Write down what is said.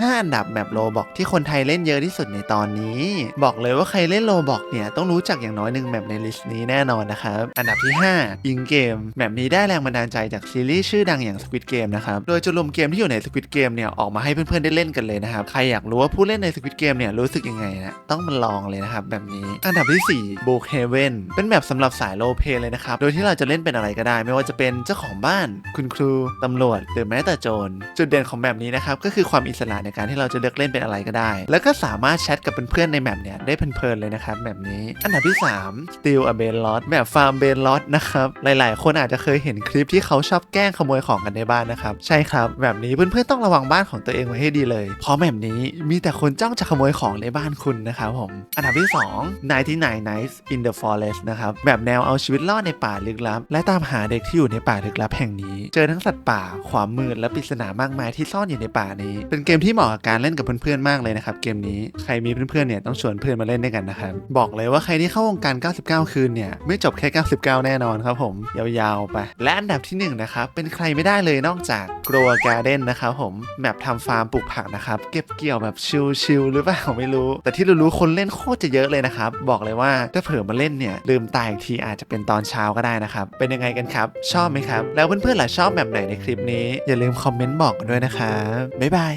5 อันดับแมปโลบอกที่คนไทยเล่นเยอะที่สุดในตอนนี้ บอกเลยว่าใครเล่นโลบอกเนี่ย ต้องรู้จักอย่างน้อยหนึ่งแมปในลิสต์นี้แน่นอนนะครับ อันดับที่ 5 อิงเกมแมปนี้ได้แรงบันดาลใจจากซีรีส์ชื่อดังอย่าง Squid Game นะครับ โดยจะรวมเกมที่อยู่ใน Squid Game เนี่ย ออกมาให้เพื่อนๆได้เล่นกันเลยนะครับ ใครอยากรู้ว่าผู้เล่นใน Squid Game เนี่ยรู้สึกยังไงนะต้องมาลองเลยนะครับแบบนี้ อันดับที่4 Book Heaven เป็นแมปสำหรับสายโลเพเลยนะครับโดยที่เราจะเล่นเป็นอะไรก็ได้ ไม่ว่าจะเป็นเจ้าของบ้าน คุณครูตำรวจหรือแม้แต่โจรจุดเด่นของแมปนี้นะครับก็คือความอิสระในการที่เราจะเลือกเล่นเป็นอะไรก็ได้ แล้วก็สามารถแชทกับเพื่อนๆในแมปเนี่ยได้เพลินๆเลยนะครับแบบนี้อันดับที่ 3 Steal a b a n Lot แบบ Farm b a n Lot นะครับหลายๆ คนอาจจะเคยเห็นคลิปที่เขาชอบแกล้งขโมยของกันในบ้านนะครับใช่ครับแบบนี้เพื่อนๆต้องระวังบ้านของตัวเองไว้ให้ดีเลย เพราะแบบนี้มีแต่คนจ้องจะขโมยของในบ้านคุณนะครับผมอันดับที่2 99 Nights in the Forest นะครับแบบแนวเอาชีวิตรอดในป่าลึกลับ และตามหาเด็กที่อยู่ในป่าลึกลับแห่งนี้ เจอทั้งสัตว์ป่า ความมืดและปริศนามากมายที่ซ่อนอยู่ในป่านี้ เป็นเกมที่เหมาะกับการเล่นกับเพื่อนๆมากเลยนะครับเกมนี้ใครมีเพื่อนๆเนี่ยต้องชวนเพื่อนมาเล่นด้วยกันนะครับบอกเลยว่าใครที่เข้าวงการ 99 คืนเนี่ยไม่จบแค่ 99 แน่นอนครับผมยาวๆไป และอันดับที่หนึ่งนะครับ เป็นใครไม่ได้เลยนอกจาก Grow a Garden นนะครับผมแมปทำฟาร์มปลูกผักนะครับ เก็บเกี่ยวแบบชิลๆหรือเปล่าไม่รู้ แต่ที่รู้ๆคนเล่นโคตรจะเยอะเลยนะครับ บอกเลยว่าถ้าเผลอมาเล่นเนี่ยลืมตายอีกทีอาจจะเป็นตอนเช้าก็ได้นะครับ เป็นยังไงกันครับ ชอบไหมครับ แล้วเพื่อนๆล่ะชอบแบบไหนในคลิปนี้ อย่าลืมคอมเมนต์บอกกันด้วยนะครับบ๊ายบาย